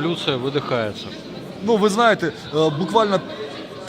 Революция видихається. Ну, ви знаєте, е, буквально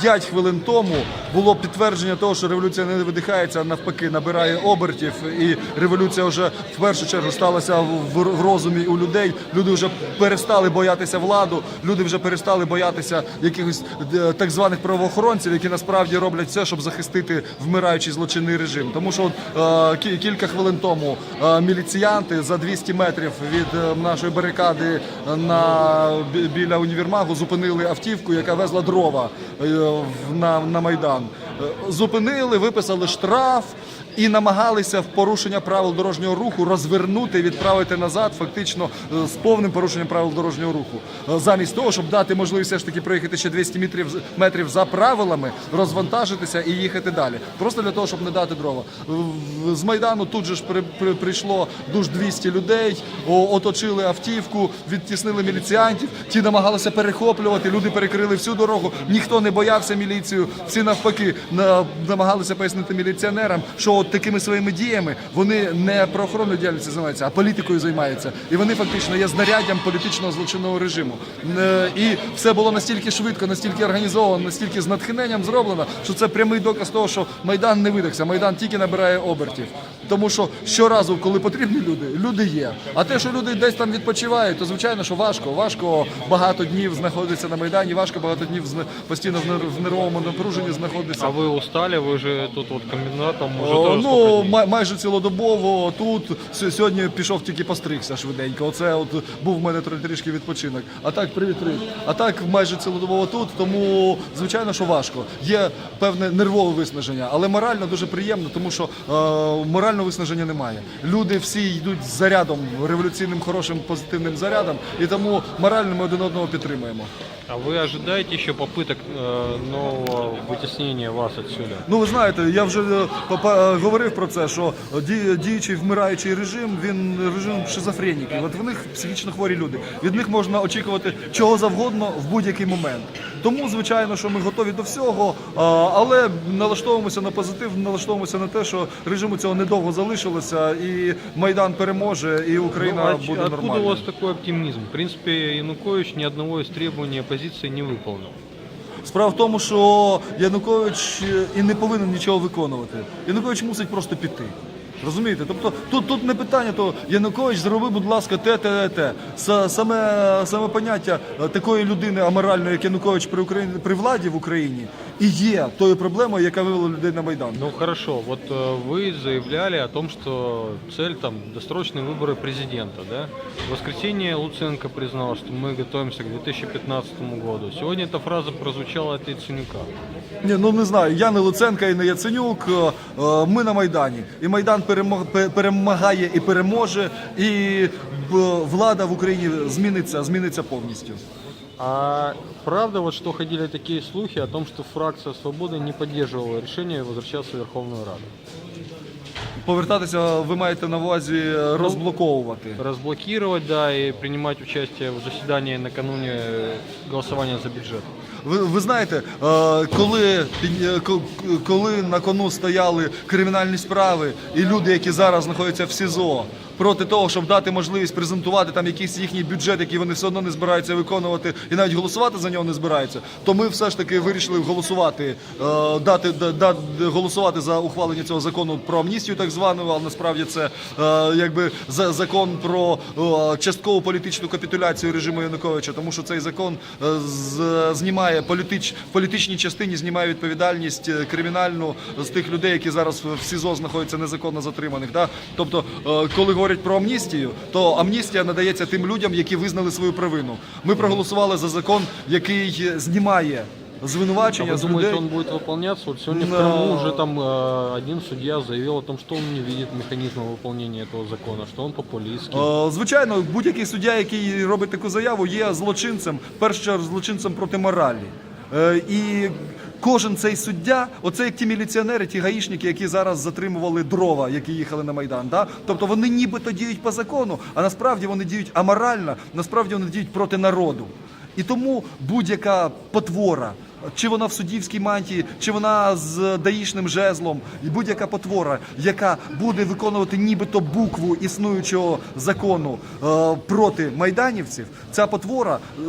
5 хвилин тому було підтвердження того, що революція не видихається, а навпаки набирає обертів. І революція вже в першу чергу сталася в, розумі у людей. Люди вже перестали боятися владу, люди вже перестали боятися якихось е, так званих правоохоронців, які насправді роблять все, щоб захистити вмираючий злочинний режим. Тому що от, е, кілька хвилин тому е, міліціянти за 200 метрів від е, нашої барикади на біля універмагу зупинили автівку, яка везла дрова е, на, на майдан. Е, Зупинили, виписали штраф. І намагалися в порушення правил дорожнього руху розвернути, відправити назад, фактично е, з повним порушенням правил дорожнього руху, Е, замість того, щоб дати можливість все ж таки проїхати ще 200 метрів метрів за правилами, розвантажитися і їхати далі. Просто для того, щоб не дати дрова. З майдану тут же ж при, при- прийшло дуж 200 людей, оточили автівку, відтіснили міліціантів. Ті намагалися перехоплювати. Люди перекрили всю дорогу. Ніхто не боявся міліцію. Всі навпаки на- намагалися пояснити міліціонерам, що от такими своїми діями вони не правоохоронною діяльністю займаються, а політикою займаються. І вони фактично є знаряддям політичного злочинного режиму. Е, І все було настільки швидко, настільки організовано, настільки з натхненням зроблено, що це прямий доказ того, що майдан не видихся. Майдан тільки набирає обертів. Тому що щоразу, коли потрібні люди, люди є. А те, що люди десь там відпочивають, то звичайно, що важко. Важко багато днів знаходитися на майдані, важко багато днів постійно в нер- нервовому напруженні знаходитися. А вы устали? Вы же тут вот комбинатом уже ну, сколько дней? май- майже цілодобово тут. С- Сьогодні пішов тільки постригся швиденько. Оце от був в мене тр- трішки відпочинок. А так привіт, привіт. А так майже цілодобово тут. Тому звичайно, що важко. Є певне нервове виснаження, але морально дуже приємно, тому що е, морального виснаження немає. Люди всі йдуть з зарядом, революційним, хорошим, позитивним зарядом, і тому морально ми один одного підтримуємо. А вы ожидаете еще попыток э, нового вытеснения вас отсюда? Ну, ви знаєте, я вже е, попа- е, говорив про це, що ді- діючий вмираючий режим, він режим шизофреніків. От в них психічно хворі люди. Від них можна очікувати чого завгодно в будь-який момент. Тому, звичайно, що ми готові до всього, але налаштовуємося на позитив, налаштовуємося на те, що режиму цього недовго залишилося, і Майдан переможе, і Україна Ну, а буде откуда у вас такой оптимизм? В принципе, Янукович ни одного из требований оппозиции не выполнил. Справа в тому, що Янукович е, і не повинен нічого виконувати. Янукович мусить просто піти. Розумієте? Тобто тут, тут не питання, то Янукович зроби, будь ласка, те, те, те. Саме, саме поняття е, такої людини аморальної, як Янукович при, Україні, при владі в Україні, і є тою проблемою, яка вивела людей на Майдан. Ну хорошо, вот э, вы заявляли о том, что цель там досрочные выборы президента, да? В воскресенье Луценко признал, что мы готовимся к 2015 году. Сегодня эта фраза прозвучала от Яценюка. Ні, ну не знаю. Я не Луценка і не Яценюк. е, е, Ми на Майдані. І Майдан перемо- пе- перемагає і переможе, і б- влада в Україні зміниться, зміниться повністю. А правда, вот что ходили такие слухи о том, что фракция Свободы не поддерживала решение возвращаться в Верховную Раду? Повертатися ви маєте на увазі е, розблоковувати. Разблокировать, да, и принимать участие в заседании накануне голосования за бюджет. Ви, ви знаєте, е, коли, під- е, ко- коли на кону стояли кримінальні справи і люди, які зараз знаходяться в СІЗО, проти того, щоб дати можливість презентувати там якийсь їхній бюджет, який вони все одно не збираються виконувати, і навіть голосувати за нього не збираються, то ми все ж таки вирішили голосувати, е, дати да, голосувати за ухвалення цього закону про амністію, так звану, але насправді це е, якби за- закон про часткову політичну капітуляцію режиму Януковича, тому що цей закон е, знімає політич, політичній частині знімає відповідальність кримінальну з тих людей, які зараз в СІЗО знаходяться незаконно затриманих. Да? Тобто, коли говорять про амністію, то амністія надається тим людям, які визнали свою провину. Ми проголосували за закон, який знімає А звинувачення вы з думаете, людей. он будет выполняться? Вот сегодня в Но- Крыму уже там э, один судья заявил о том, что он не видит механизма выполнения этого закона, что он популистский. Е, Звичайно, будь-який суддя, який робить таку заяву, є злочинцем, в першу чергу злочинцем проти моралі. Е, І кожен цей суддя, оце як ті міліціонери, ті гаїшники, які зараз затримували дрова, які їхали на Майдан. Да? Тобто вони нібито діють по закону, а насправді вони діють аморально, насправді вони діють проти народу. І тому будь-яка потвора чи вона в суддівській мантії, чи вона з даїшним жезлом, і будь-яка потвора, яка буде виконувати нібито букву існуючого закону е, проти майданівців, ця потвора е,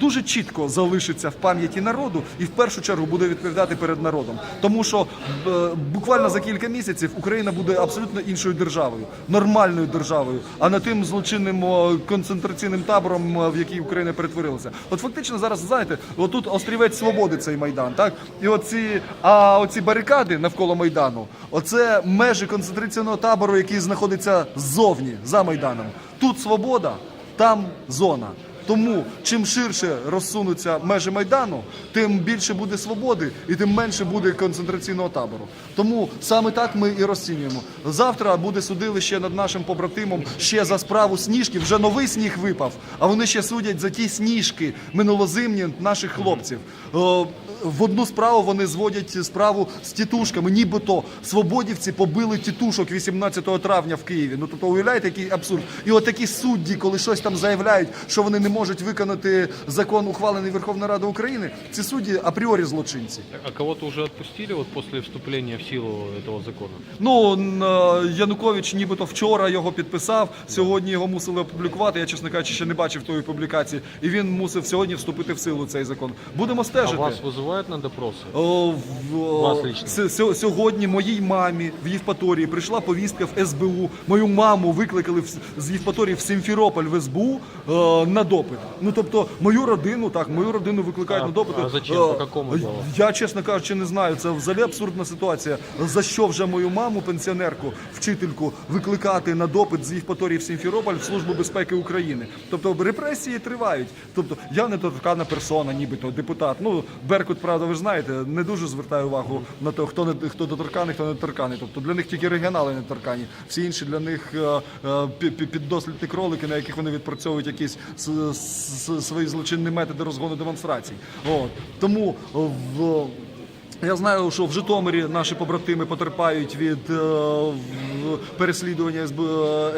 дуже чітко залишиться в пам'яті народу і в першу чергу буде відповідати перед народом. Тому що е, буквально за кілька місяців Україна буде абсолютно іншою державою, нормальною державою, а не тим злочинним концентраційним табором, в який Україна перетворилася. От фактично зараз знаєте, отут острівець свободи цей майдан, так і оці, а оці барикади навколо майдану, оце межі концентраційного табору, який знаходиться ззовні за майданом. Тут свобода, там зона. Тому чим ширше розсунуться межі майдану, тим більше буде свободи і тим менше буде концентраційного табору. Тому саме так ми і розцінюємо. Завтра буде судилище над нашим побратимом ще за справу сніжки. Вже новий сніг випав, а вони ще судять за ті сніжки минулозимні наших хлопців. Е, В одну справу вони зводять справу з тітушками, нібито свободівці побили тітушок 18 травня в Києві. Ну тобто уявляєте, який абсурд. І от такі судді, коли щось там заявляють, що вони не можуть виконати закон, ухвалений Верховною Радою України, ці судді апріорі злочинці. А кого-то уже отпустили вот после вступления в силу этого закона? Ну н- е, Янукович нібито вчора його підписав. Сьогодні його мусили опублікувати. Я, чесно кажучи, ще не бачив тої публікації, і він мусив сьогодні вступити в силу цей закон. Будемо А стежити. вас вызывают на допросы? О, в- о, Вас лично. с- сьо- сьогодні моїй мамі в Євпаторії прийшла повістка в СБУ. Мою маму викликали в- з Євпаторії в Сімферополь в СБУ е, на допит. Ну тобто мою родину, так, мою родину викликають А- на допит. а зачем? Е, По какому ділу? Я, чесно кажучи, не знаю. Це взагалі абсурдна ситуація. За що вже мою маму, пенсіонерку, вчительку, викликати на допит з Євпаторії в Сімферополь в Службу безпеки України? Тобто репресії тривають. Тобто я недоторкана персона, нібито депутат. Ну Беркут, правда, ви ж знаєте, не дуже звертає увагу на те, хто не хто доторканий, хто не доторканий. Тобто для них тільки регіонали недоторкані. Всі інші для них е, е, пі- пі- піддослідні кролики, на яких вони відпрацьовують якісь свої злочинні методи розгону демонстрацій. От тому е, в. Я знаю, що в Житомирі наші побратими потерпають від е, переслідування СБ,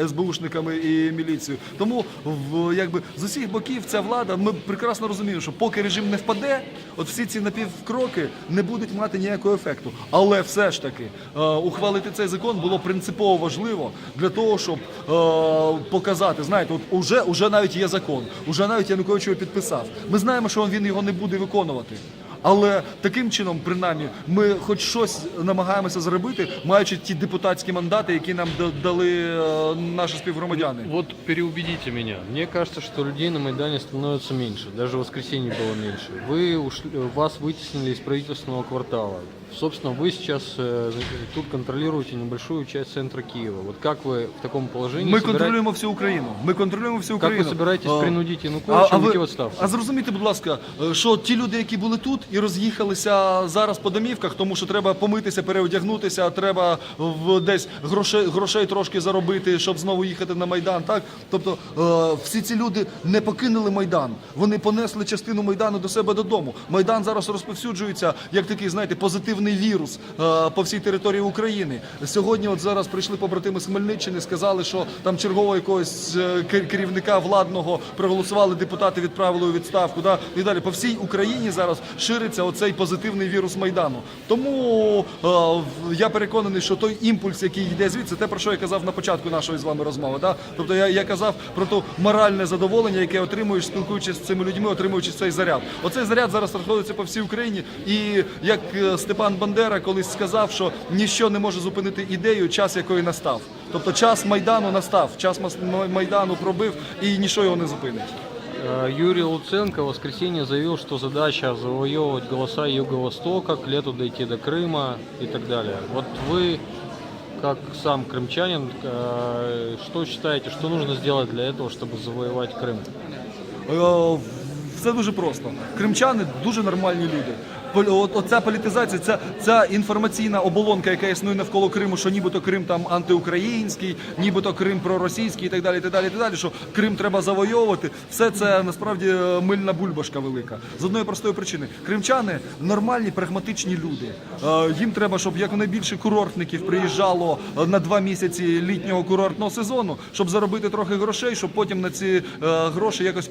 СБУшниками і міліцією. Тому в, якби, з усіх боків ця влада, ми прекрасно розуміємо, що поки режим не впаде, от всі ці напівкроки не будуть мати ніякого ефекту. Але все ж таки е, ухвалити цей закон було принципово важливо для того, щоб е, показати, знаєте, от уже, уже навіть є закон, уже навіть Янукович його підписав. Ми знаємо, що він його не буде виконувати. Але таким чином, принаймні, ми хоч щось намагаємося зробити, маючи ті депутатські мандати, які нам да- дали е, наші співгромадяни. Вот переубедите меня. Мне кажется, что людей на Майдане становится меньше. Даже в воскресенье было меньше. Вы ушли, вас вытеснили из правительственного квартала. Собственно, вы сейчас э, тут контролируете небольшую часть центра Киева. Вот как вы в таком положении Ми собира- контролюємо всю Україну. Ми контролюємо всю Как Україну. ви собираєтесь А, принудити Януковича а, а уйти ви- в відставку? А зрозумійте, будь ласка, е, що ті люди, які були тут і роз'їхалися зараз по домівках, тому що треба помитися, переодягнутися, треба в десь грошей, грошей трошки заробити, щоб знову їхати на майдан. Так, тобто е, всі ці люди не покинули майдан. Вони понесли частину майдану до себе додому. Майдан зараз розповсюджується як такий, знаєте, позитивний вірус е, по всій території України. Сьогодні, от зараз прийшли побратими з Хмельниччини, сказали, що там чергового якогось е, керівника владного проголосували депутати, відправили у відставку. Да? І далі по всій Україні зараз шириться оцей позитивний вірус майдану. Тому е, я переконаний, що той імпульс, який йде звідси, те про що я казав на початку нашої з вами розмови. Да? Тобто я, я казав про то моральне задоволення, яке отримуєш, спілкуючись з цими людьми, отримуючи цей заряд. Оцей заряд зараз розходиться по всій Україні. І як е, Степан Бандера колись сказав, що ніщо не може зупинити ідею, час якої настав. Тобто час майдану настав, час Мас- майдану пробив, і нічого його не зупинить. Э, Юрий Луценко в воскресенье заявил, что задача завоевывать голоса Юго-Востока, к лету дойти до Крыма и так далее. Вот вы, как сам крымчанин, э, что считаете, что нужно сделать для этого, чтобы завоевать Крым? Е, Все дуже просто. Кримчани дуже нормальні люди. Оця політизація, ця, ця інформаційна оболонка, яка існує навколо Криму, що нібито Крим там антиукраїнський, нібито Крим проросійський і так далі, і так далі, і так далі, що Крим треба завойовувати. Все це насправді е, мильна бульбашка велика. З одної простої причини. Кримчани нормальні, прагматичні люди. Е, Їм треба, щоб якнайбільше курортників приїжджало е, на два місяці літнього курортного сезону, щоб заробити трохи грошей, щоб потім на ці гроші якось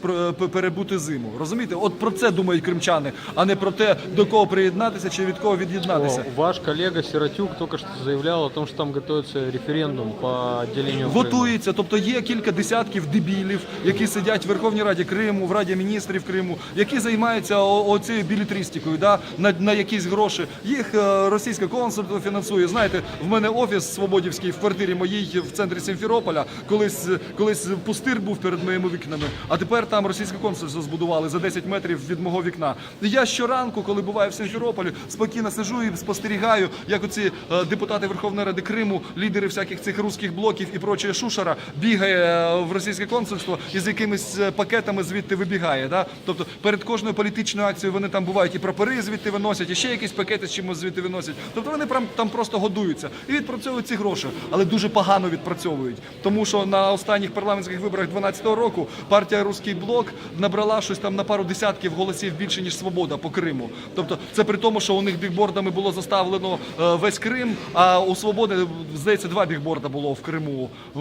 перебути зиму. Розумієте? От про це думають кримчани, а не про те, до до кого приєднатися чи від кого від'єднатися. Ваш коллега Сиротюк только что заявлял о том, что там готовится референдум по Крыма. Готується, тобто є кілька десятків дебілів, які сидять в Верховній Раді Криму, в Раді міністрів Криму, які займаються оцією білетристикою, да, на, на якісь гроші. Їх е, російське консульство фінансує. Знаєте, в мене офіс свободівський в квартирі моїй в центрі Сімферополя. Колись колись пустир був перед моїми вікнами, а тепер там російське консульство збудували за 10 метрів від мого вікна. І я щоранку, коли буваю в Сімферополі, спокійно сижу і спостерігаю, як оці е, депутати Верховної Ради Криму, лідери всяких цих руських блоків і прочее шушера бігає е, в російське консульство і з якимись е, пакетами звідти вибігає. Да? Тобто перед кожною політичною акцією вони там бувають і прапори звідти виносять, і ще якісь пакети з чимось звідти виносять. Тобто вони прям там просто годуються і відпрацьовують ці гроші, але дуже погано відпрацьовують. Тому що на останніх парламентських виборах 12-го року партія Руський блок набрала щось там на пару десятків голосів більше ніж свобода по Криму. Тобто, це при тому, що у них бікбордами було заставлено е, весь Крим, а у свободи здається два бікборда було в Криму е,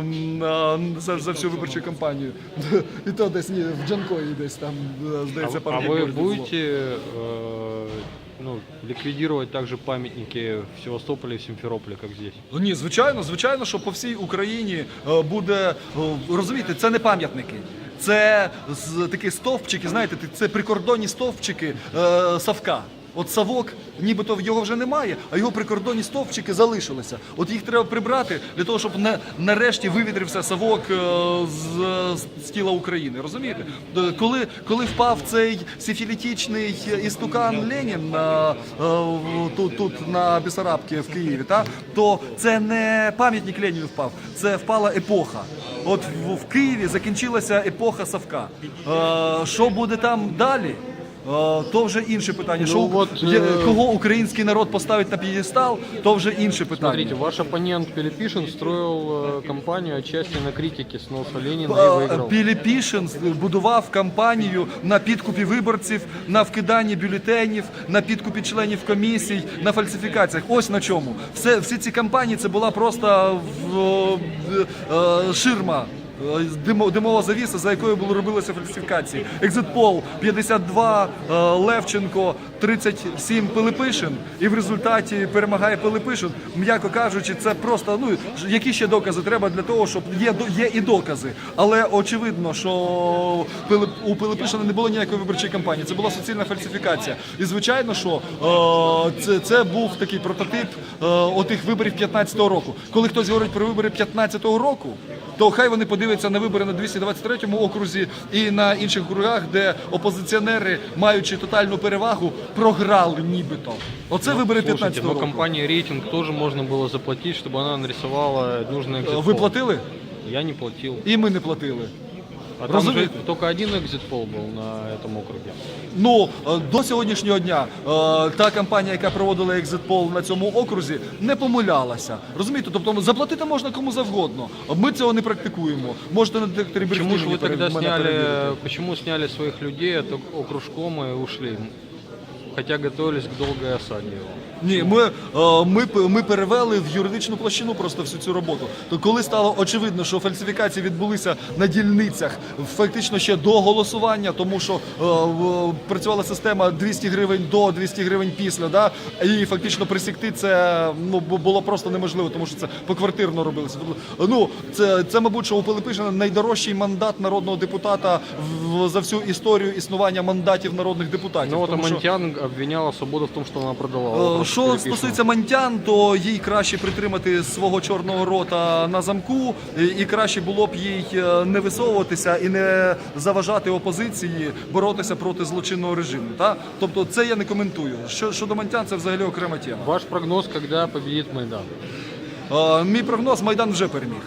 за, за всю виборчу кампанію. І то десь ні, в Джанкої десь там е, здається пару а було. будете ну, ликвидировать также памятники в Севастополе и в Симферополе, как здесь? Ну, Ні, звичайно, звичайно, що по всій Україні буде розумієте, це не пам'ятники. Це такі стовпчики, знаєте, це прикордонні стовпчики е, Савка. От Савок, нібито його вже немає, а його прикордонні стовпчики залишилися. От їх треба прибрати для того, щоб на, нарешті вивідрився Савок е, з, з тіла України. Розумієте? Е, Коли, коли впав цей сифілітичний істукан Ленін е, тут, тут на Бісарабці в Києві, та, то це не пам'ятник Леніну впав, це впала епоха. От в, Києві закінчилася епоха Савка. Що буде там далі? Е, То вже інше питання. Що от, є- е, кого український народ поставить на п'єдестал, то вже інше питання. Смотрите, ваш оппонент Пилипишин строил э, кампанию отчасти на критике сноса Ленина и Е, выиграл. Піліпішин будував кампанію на підкупі виборців, на вкиданні бюлетенів, на підкупі членів комісій, на фальсифікаціях. Ось на чому. Все, всі ці кампанії це була просто в, е, ширма. Е, димо- Димова завіса, за якою було робилися фальсифікації. Екзитпол 52, е, Левченко 37 Пилипишин, і в результаті перемагає Пилипишин. М'яко кажучи, це просто ну які ще докази треба для того, щоб є є і докази. Але очевидно, що у Пилипишина не було ніякої виборчої кампанії. Це була суцільна фальсифікація. І звичайно, що е, це, це був такий прототип е, отих виборів 15-го року. Коли хтось говорить про вибори 15-го року, то хай вони подивляться на вибори на 223-му окрузі і на інших округах, де опозиціонери, маючи тотальну перевагу, програли нібито. Оце вибори Слушайте, 15-го но року. компания рейтинг тоже можно было заплатить, чтобы она нарисовала нужный Е, экзит Ви платили? Я не платил. І ми не платили. А там же Разумеется. только один экзит пол был на этом округе. Ну е, до сьогоднішнього дня е, та компанія, яка проводила екзитпол на цьому окрузі, не помилялася. Розумієте? Тобто заплатити можна кому завгодно. Ми цього не практикуємо. Можете на детекторі Почему брехні же вы мені пере- тогда мене сняли, перевірити. почему сняли своих людей от ок- окружком и ушли? Хотя готовились к долгой осаде его. Ні, ми, е, ми, ми перевели в юридичну площину просто всю цю роботу. То коли стало очевидно, що фальсифікації відбулися на дільницях фактично ще до голосування, тому що е, працювала система 200 гривень до 200 гривень після, да, і фактично присікти це ну, було просто неможливо, тому що це поквартирно робилося. Тобто, Ну, це, це, мабуть, що у Пилипишина найдорожчий мандат народного депутата в, за всю історію існування мандатів народних депутатів. Ну тому що- обвиняла Свободу в том, что она продала. Е, Що стосується Мантян, то їй краще притримати свого чорного рота на замку, і і краще було б їй е, не висовуватися і не заважати опозиції боротися проти злочинного режиму. Та? Тобто це я не коментую. Що щодо Мантян, це взагалі окрема тема. Ваш прогноз, когда победит Майдан? Е, Мій прогноз Майдан вже переміг.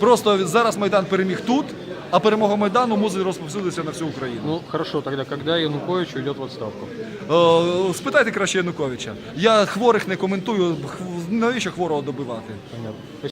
Просто зараз Майдан переміг тут, а перемога Майдану мусить розповсюдитися на всю Україну. Ну хорошо, тоді коли Янукович йде в відставку? Е, Спитайте краще Януковича. Я хворих не коментую. Навіщо хворого добивати? Понятно.